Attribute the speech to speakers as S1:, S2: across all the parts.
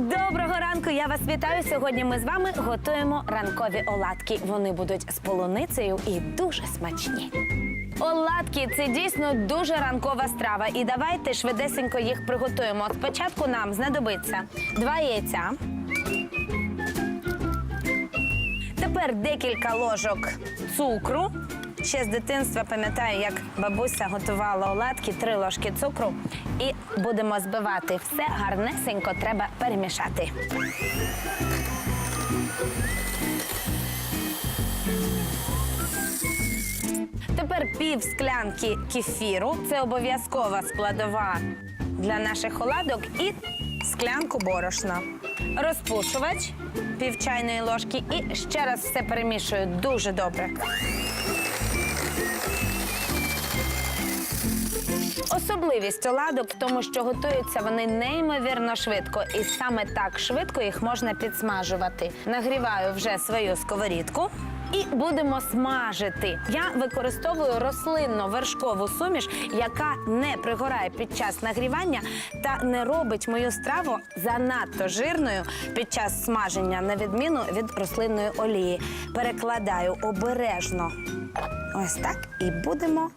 S1: Доброго ранку! Я вас вітаю. Сьогодні ми з вами готуємо ранкові оладки. Вони будуть з полуницею і дуже смачні. Оладки це дійсно дуже ранкова страва. І давайте швидесенько їх приготуємо. Спочатку нам знадобиться два яйця. Тепер декілька ложок цукру. Ще з дитинства пам'ятаю, як бабуся готувала оладки, три ложки цукру. І будемо збивати все гарнесенько треба перемішати. Тепер пів склянки кефіру. Це обов'язкова складова для наших оладок і склянку борошна. Розпушувач пів чайної ложки і ще раз все перемішую дуже добре. Особливість оладок в тому, що готуються вони неймовірно швидко, і саме так швидко їх можна підсмажувати. Нагріваю вже свою сковорідку. І будемо смажити. Я використовую рослинно-вершкову суміш, яка не пригорає під час нагрівання та не робить мою страву занадто жирною під час смаження, на відміну від рослинної олії. Перекладаю обережно. Ось так і будемо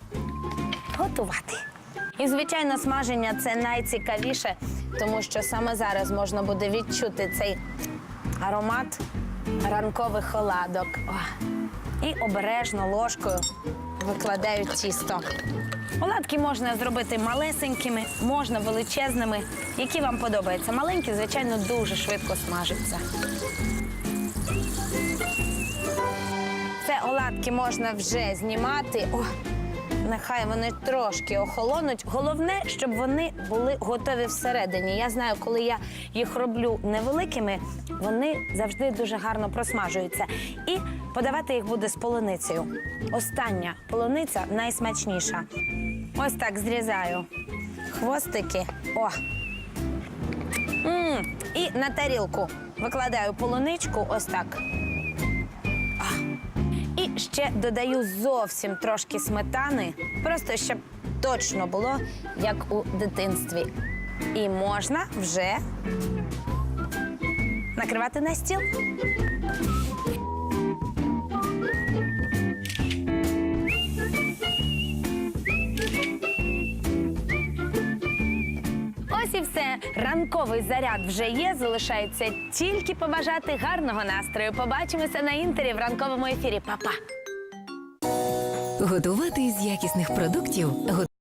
S1: готувати. І, звичайно, смаження це найцікавіше, тому що саме зараз можна буде відчути цей аромат ранкових оладок. І обережно ложкою викладаю тісто. Оладки можна зробити малесенькими, можна величезними, які вам подобаються. Маленькі, звичайно, дуже швидко смажаться. Це оладки можна вже знімати. О, нехай вони трошки охолонуть. Головне, щоб вони були готові всередині. Я знаю, коли я їх роблю невеликими, вони завжди дуже гарно просмажуються. І подавати їх буде з полуницею. Остання полуниця найсмачніша. Ось так зрізаю хвостики. О! м І на тарілку викладаю полуничку ось так. Ще додаю зовсім трошки сметани, просто щоб точно було, як у дитинстві. І можна вже накривати на стіл. І все. Ранковий заряд вже є. Залишається тільки побажати гарного настрою. Побачимося на інтері в ранковому ефірі. Па-па!
S2: Готувати з якісних продуктів